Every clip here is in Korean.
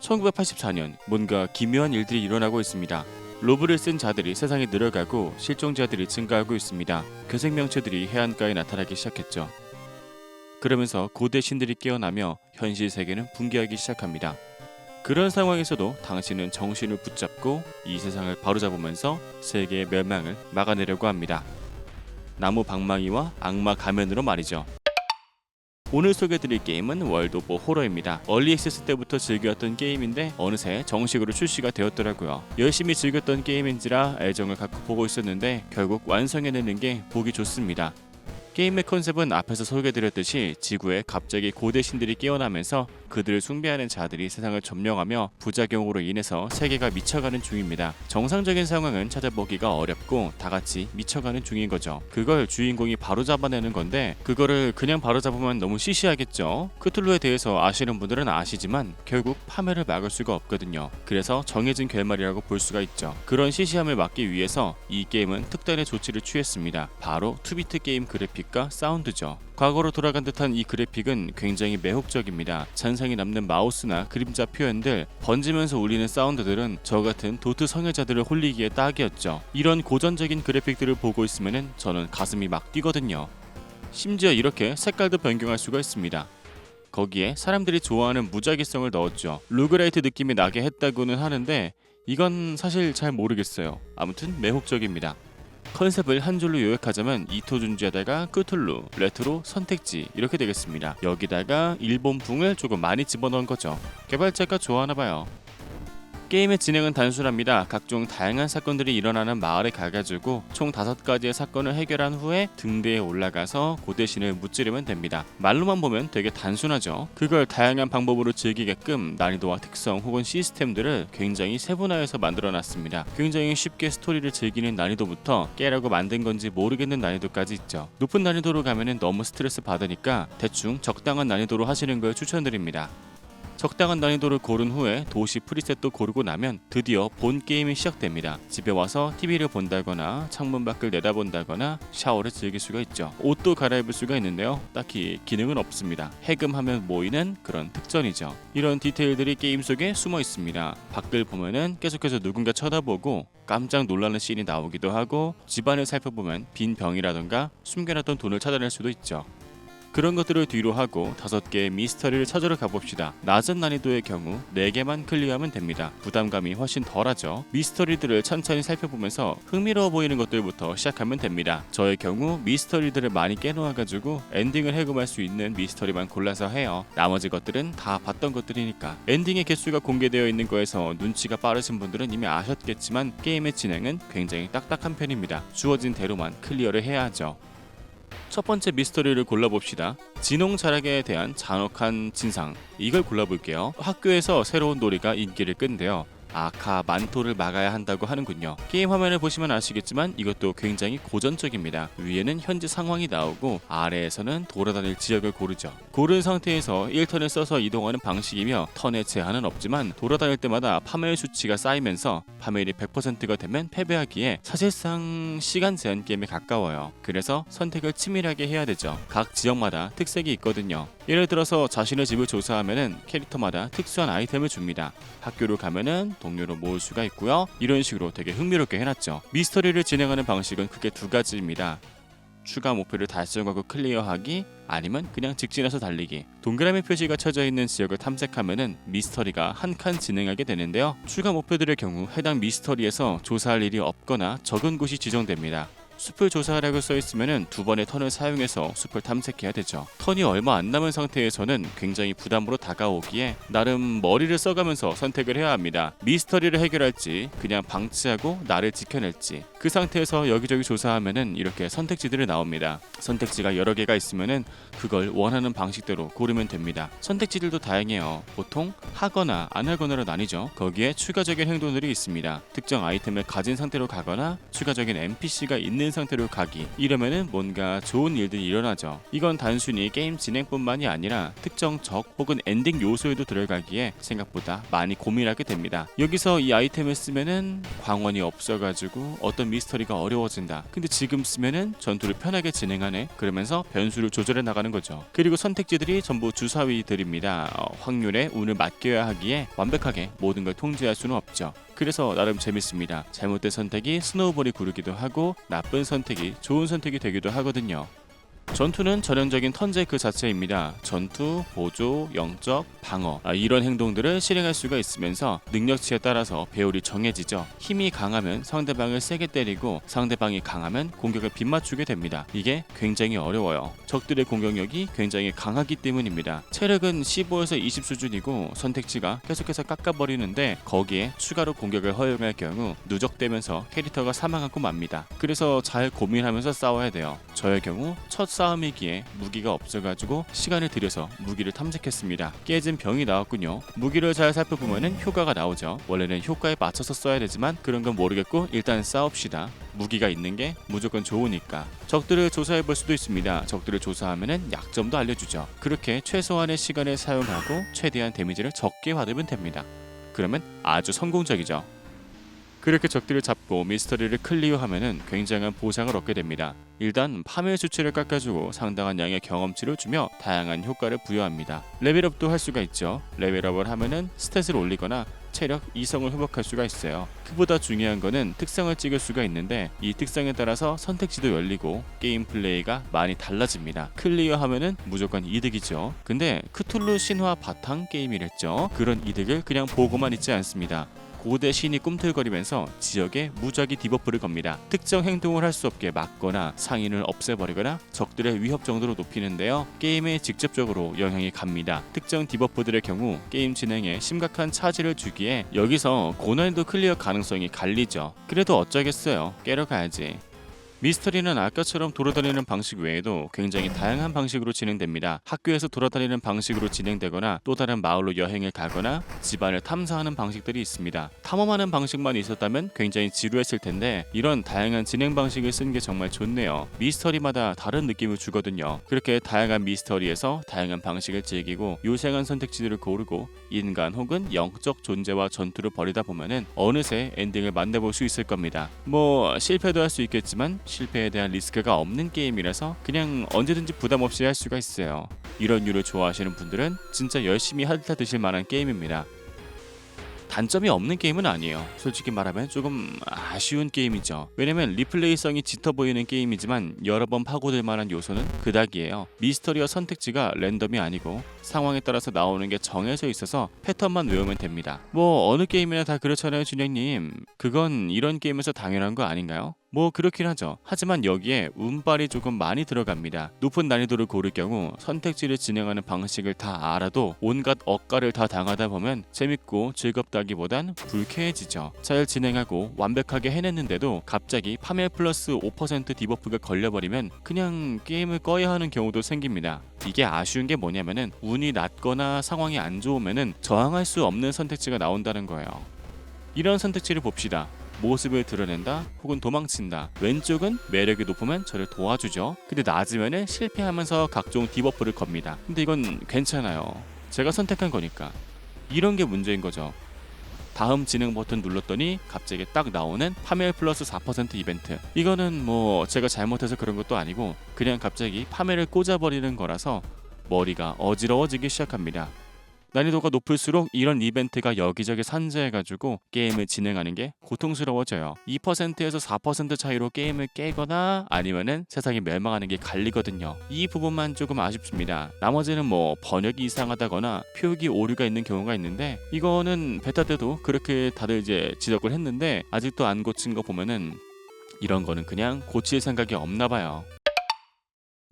1984년 뭔가 기묘한 일들이 일어나고 있습니다. 로브를 쓴 자들이 세상에 늘어가고 실종자들이 증가하고 있습니다. 그 생명체들이 해안가에 나타나기 시작했죠. 그러면서 고대 신들이 깨어나며 현실 세계는 붕괴하기 시작합니다. 그런 상황에서도 당신은 정신을 붙잡고 이 세상을 바로잡으면서 세계의 멸망을 막아내려고 합니다. 나무 방망이와 악마 가면으로 말이죠. 오늘 소개해드릴 게임은 월드 오브 호러입니다. 얼리 액세스 때부터 즐겼던 게임인데 어느새 정식으로 출시가 되었더라고요. 열심히 즐겼던 게임인지라 애정을 갖고 보고 있었는데 결국 완성해내는 게 보기 좋습니다. 게임의 컨셉은 앞에서 소개드렸듯이 지구에 갑자기 고대 신들이 깨어나면서 그들을 숭배하는 자들이 세상을 점령하며 부작용으로 인해서 세계가 미쳐가는 중입니다. 정상적인 상황은 찾아보기가 어렵고 다 같이 미쳐가는 중인 거죠. 그걸 주인공이 바로 잡아내는 건데 그거를 그냥 바로 잡으면 너무 시시하겠죠. 크툴루에 대해서 아시는 분들은 아시지만 결국 파멸을 막을 수가 없거든요. 그래서 정해진 결말이라고 볼 수가 있죠. 그런 시시함을 막기 위해서 이 게임은 특단의 조치를 취했습니다. 바로 투비트 게임 그래픽과 사운드죠. 과거로 돌아간 듯한 이 그래픽은 굉장히 매혹적입니다. 잔상이 남는 마우스나 그림자 표현들, 번지면서 울리는 사운드들은 저 같은 도트 성애자들을 홀리기에 딱이었죠. 이런 고전적인 그래픽들을 보고 있으면 저는 가슴이 막 뛰거든요. 심지어 이렇게 색깔도 변경할 수가 있습니다. 거기에 사람들이 좋아하는 무작위성을 넣었죠. 루그라이트 느낌이 나게 했다고는 하는데 이건 사실 잘 모르겠어요. 아무튼 매혹적입니다. 컨셉을 한 줄로 요약하자면 이토준지하다가 끄툴루, 레트로, 선택지 이렇게 되겠습니다. 여기다가 일본풍을 조금 많이 집어넣은 거죠. 개발자가 좋아하나 봐요. 게임의 진행은 단순합니다. 각종 다양한 사건들이 일어나는 마을에 가가지고 총 다섯 가지의 사건을 해결한 후에 등대에 올라가서 고대신을 무찌르면 됩니다. 말로만 보면 되게 단순하죠. 그걸 다양한 방법으로 즐기게끔 난이도와 특성 혹은 시스템들을 굉장히 세분화해서 만들어놨습니다. 굉장히 쉽게 스토리를 즐기는 난이도부터 깨라고 만든 건지 모르겠는 난이도까지 있죠. 높은 난이도로 가면은 너무 스트레스 받으니까 대충 적당한 난이도로 하시는 걸 추천드립니다. 적당한 난이도를 고른 후에 도시 프리셋도 고르고 나면 드디어 본 게임이 시작됩니다. 집에 와서 TV를 본다거나 창문 밖을 내다본다거나 샤워를 즐길 수가 있죠. 옷도 갈아입을 수가 있는데요. 딱히 기능은 없습니다. 해금하면 모이는 그런 특전이죠. 이런 디테일들이 게임 속에 숨어 있습니다. 밖을 보면은 계속해서 누군가 쳐다보고 깜짝 놀라는 씬이 나오기도 하고 집안을 살펴보면 빈 병이라던가 숨겨놨던 돈을 찾아낼 수도 있죠. 그런 것들을 뒤로 하고 다섯 개의 미스터리를 찾으러 가봅시다. 낮은 난이도의 경우 네 개만 클리어하면 됩니다. 부담감이 훨씬 덜하죠. 미스터리들을 천천히 살펴보면서 흥미로워 보이는 것들부터 시작하면 됩니다. 저의 경우 미스터리들을 많이 깨놓아가지고 엔딩을 해금할 수 있는 미스터리만 골라서 해요. 나머지 것들은 다 봤던 것들이니까. 엔딩의 개수가 공개되어 있는 거에서 눈치가 빠르신 분들은 이미 아셨겠지만 게임의 진행은 굉장히 딱딱한 편입니다. 주어진 대로만 클리어를 해야 하죠. 첫 번째 미스터리를 골라봅시다. 진홍 자락에 대한 잔혹한 진상. 이걸 골라볼게요. 학교에서 새로운 놀이가 인기를 끈데요. 아카 만토를 막아야 한다고 하는군요. 게임 화면을 보시면 아시겠지만 이것도 굉장히 고전적입니다. 위에는 현재 상황이 나오고 아래에서는 돌아다닐 지역을 고르죠. 고른 상태에서 1턴을 써서 이동하는 방식이며 턴의 제한은 없지만 돌아다닐 때마다 파멸 수치가 쌓이면서 파멸이 100%가 되면 패배하기에 사실상 시간 제한 게임에 가까워요. 그래서 선택을 치밀하게 해야 되죠. 각 지역마다 특색이 있거든요. 예를 들어서 자신의 집을 조사하면은 캐릭터마다 특수한 아이템을 줍니다. 학교를 가면은 동료로 모을 수가 있고요. 이런 식으로 되게 흥미롭게 해놨죠. 미스터리를 진행하는 방식은 크게 두 가지입니다. 추가 목표를 달성하고 클리어하기 아니면 그냥 직진해서 달리기. 동그라미 표시가 쳐져 있는 지역을 탐색하면은 미스터리가 한 칸 진행하게 되는데요. 추가 목표들의 경우 해당 미스터리에서 조사할 일이 없거나 적은 곳이 지정됩니다 숲을 조사하라고 써 있으면은 두 번의 턴을 사용해서 숲을 탐색해야 되죠. 턴이 얼마 안 남은 상태에서는 굉장히 부담으로 다가오기에 나름 머리를 써가면서 선택을 해야 합니다. 미스터리를 해결할지 그냥 방치하고 나를 지켜낼지 그 상태에서 여기저기 조사하면은 이렇게 선택지들이 나옵니다. 선택지가 여러 개가 있으면은 그걸 원하는 방식대로 고르면 됩니다. 선택지들도 다양해요. 보통 하거나 안 하거나로 나뉘죠. 거기에 추가적인 행동들이 있습니다. 특정 아이템을 가진 상태로 가거나 추가적인 NPC가 있는 있는 상태로 가기 이러면은 뭔가 좋은 일들이 일어나죠. 이건 단순히 게임 진행뿐만이 아니라 특정 적 혹은 엔딩 요소에도 들어가기에 생각보다 많이 고민하게 됩니다. 여기서 이 아이템을 쓰면은 광원이 없어가지고 어떤 미스터리가 어려워진다. 근데 지금 쓰면은 전투를 편하게 진행하네. 그러면서 변수를 조절해 나가는 거죠. 그리고 선택지들이 전부 주사위들입니다. 어, 확률에 운을 맡겨야 하기에 완벽하게 모든 걸 통제할 수는 없죠. 그래서 나름 재밌습니다. 잘못된 선택이 스노우볼이 구르기도 하고 나쁜 선택이 좋은 선택이 되기도 하거든요. 전투는 전형적인 턴제 그 자체입니다. 전투, 보조, 영적, 방어 아, 이런 행동들을 실행할 수가 있으면서 능력치에 따라서 배율이 정해지죠. 힘이 강하면 상대방을 세게 때리고 상대방이 강하면 공격을 빗맞추게 됩니다. 이게 굉장히 어려워요. 적들의 공격력이 굉장히 강하기 때문입니다. 체력은 15에서 20 수준이고 선택지가 계속해서 깎아버리는데 거기에 추가로 공격을 허용할 경우 누적되면서 캐릭터가 사망하고 맙니다. 그래서 잘 고민하면서 싸워야 돼요. 저의 경우 첫 싸움이기에 무기가 없어가지고 시간을 들여서 무기를 탐색했습니다. 깨진 병이 나왔군요. 무기를 잘 살펴보면 효과가 나오죠. 원래는 효과에 맞춰서 써야 되지만 그런 건 모르겠고 일단 싸웁시다. 무기가 있는 게 무조건 좋으니까 적들을 조사해 볼 수도 있습니다. 적들을 조사하면은 약점도 알려주죠. 그렇게 최소한의 시간을 사용하고 최대한 데미지를 적게 받으면 됩니다. 그러면 아주 성공적이죠. 그렇게 적들을 잡고 미스터리를 클리어하면은 굉장한 보상을 얻게 됩니다. 일단 파멸 수치를 깎아주고 상당한 양의 경험치를 주며 다양한 효과를 부여합니다. 레벨업도 할 수가 있죠. 레벨업을 하면은 스탯을 올리거나 체력, 이성을 회복할 수가 있어요. 그보다 중요한 거는 특성을 찍을 수가 있는데 이 특성에 따라서 선택지도 열리고 게임 플레이가 많이 달라집니다. 클리어하면은 무조건 이득이죠. 근데 크툴루 신화 바탕 게임이랬죠. 그런 이득을 그냥 보고만 있지 않습니다. 고대 신이 꿈틀거리면서 지역에 무작위 디버프를 겁니다. 특정 행동을 할 수 없게 막거나 상인을 없애버리거나 적들의 위협 정도로 높이는데요. 게임에 직접적으로 영향이 갑니다. 특정 디버프들의 경우 게임 진행에 심각한 차질을 주기에 여기서 고난이도 클리어 가능성이 갈리죠. 그래도 어쩌겠어요. 깨러 가야지. 미스터리는 아까처럼 돌아다니는 방식 외에도 굉장히 다양한 방식으로 진행됩니다. 학교에서 돌아다니는 방식으로 진행되거나 또 다른 마을로 여행을 가거나 집안을 탐사하는 방식들이 있습니다. 탐험하는 방식만 있었다면 굉장히 지루했을 텐데 이런 다양한 진행 방식을 쓴 게 정말 좋네요. 미스터리마다 다른 느낌을 주거든요. 그렇게 다양한 미스터리에서 다양한 방식을 즐기고 요생한 선택지들을 고르고 인간 혹은 영적 존재와 전투를 벌이다 보면은 어느새 엔딩을 만나볼 수 있을 겁니다. 뭐 실패도 할 수 있겠지만 실패에 대한 리스크가 없는 게임이라서 그냥 언제든지 부담 없이 할 수가 있어요. 이런 류를 좋아하시는 분들은 진짜 열심히 핥아 드실 만한 게임입니다. 단점이 없는 게임은 아니에요. 솔직히 말하면 조금 아쉬운 게임이죠. 왜냐면 리플레이성이 짙어 보이는 게임이지만 여러 번 파고들 만한 요소는 그닥이에요. 미스터리와 선택지가 랜덤이 아니고 상황에 따라서 나오는 게 정해져 있어서 패턴만 외우면 됩니다. 뭐 어느 게임이나 다 그렇잖아요, 준영님. 그건 이런 게임에서 당연한 거 아닌가요? 뭐 그렇긴 하죠. 하지만 여기에 운빨이 조금 많이 들어갑니다. 높은 난이도를 고를 경우 선택지를 진행하는 방식을 다 알아도 온갖 억가를 다 당하다 보면 재밌고 즐겁다기보단 불쾌해지죠. 잘 진행하고 완벽하게 해냈는데도 갑자기 파멸 플러스 5% 디버프가 걸려버리면 그냥 게임을 꺼야 하는 경우도 생깁니다. 이게 아쉬운 게 뭐냐면은 운이 낮거나 상황이 안 좋으면은 저항할 수 없는 선택지가 나온다는 거예요. 이런 선택지를 봅시다. 모습을 드러낸다 혹은 도망친다. 왼쪽은 매력이 높으면 저를 도와주죠. 근데 낮으면 실패하면서 각종 디버프를 겁니다. 근데 이건 괜찮아요. 제가 선택한 거니까. 이런 게 문제인 거죠 다음 진행 버튼 눌렀더니 갑자기 딱 나오는 파멸 플러스 4% 이벤트. 이거는 뭐 제가 잘못해서 그런 것도 아니고 그냥 갑자기 파멸을 꽂아버리는 거라서 머리가 어지러워지기 시작합니다 난이도가 높을수록 이런 이벤트가 여기저기 산재해가지고 게임을 진행하는 게 고통스러워져요. 2%에서 4% 차이로 게임을 깨거나 아니면은 세상이 멸망하는 게 갈리거든요. 이 부분만 조금 아쉽습니다. 나머지는 뭐 번역이 이상하다거나 표기 오류가 있는 경우가 있는데 이거는 베타 때도 그렇게 다들 이제 지적을 했는데 아직도 안 고친 거 보면은 이런 거는 그냥 고칠 생각이 없나 봐요.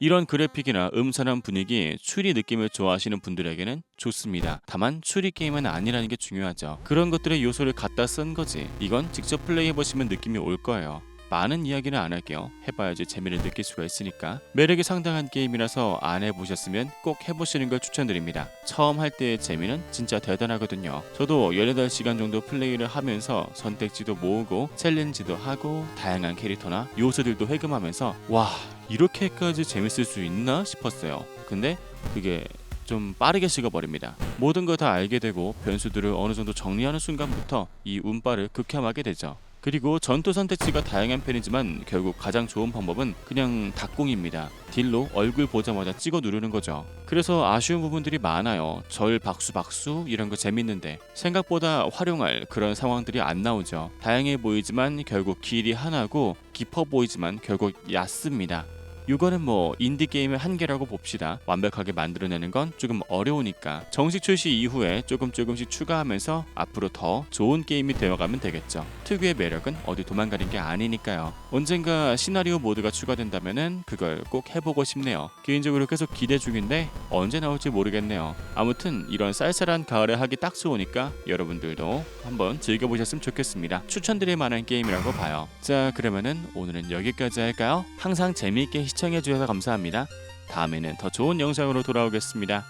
이런 그래픽이나 음산한 분위기, 추리 느낌을 좋아하시는 분들에게는 좋습니다. 다만 추리 게임은 아니라는 게 중요하죠. 그런 것들의 요소를 갖다 쓴 거지. 이건 직접 플레이해 보시면 느낌이 올 거예요. 많은 이야기는 안 할게요. 해봐야지 재미를 느낄 수가 있으니까. 매력이 상당한 게임이라서 안 해보셨으면 꼭 해보시는 걸 추천드립니다. 처음 할 때의 재미는 진짜 대단하거든요. 저도 18시간 정도 플레이를 하면서 선택지도 모으고 챌린지도 하고 다양한 캐릭터나 요소들도 회금하면서 와 이렇게까지 재밌을 수 있나 싶었어요. 근데 그게 좀 빠르게 식어버립니다. 모든 걸 다 알게 되고 변수들을 어느 정도 정리하는 순간부터 이 운빨을 극혐하게 되죠. 그리고 전투 선택지가 다양한 편이지만 결국 가장 좋은 방법은 그냥 닭공입니다. 딜로 얼굴 보자마자 찍어 누르는 거죠. 그래서 아쉬운 부분들이 많아요. 절 박수 박수 이런 거 재밌는데 생각보다 활용할 그런 상황들이 안 나오죠. 다양해 보이지만 결국 길이 하나고 깊어 보이지만 결국 얕습니다. 이거는 뭐 인디 게임의 한계라고 봅시다. 완벽하게 만들어내는 건 조금 어려우니까 정식 출시 이후에 조금 조금씩 추가하면서 앞으로 더 좋은 게임이 되어가면 되겠죠. 특유의 매력은 어디 도망가는 게 아니니까요. 언젠가 시나리오 모드가 추가된다면은 그걸 꼭 해보고 싶네요. 개인적으로 계속 기대 중인데 언제 나올지 모르겠네요. 아무튼 이런 쌀쌀한 가을에 하기 딱 좋으니까 여러분들도 한번 즐겨보셨으면 좋겠습니다. 추천드릴 만한 게임이라고 봐요. 자 그러면은 오늘은 여기까지 할까요? 항상 재미있게 시청해 주셔서 감사합니다. 다음에는 더 좋은 영상으로 돌아오겠습니다.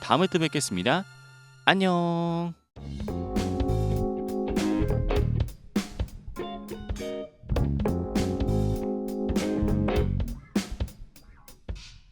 다음에 또 뵙겠습니다. 안녕.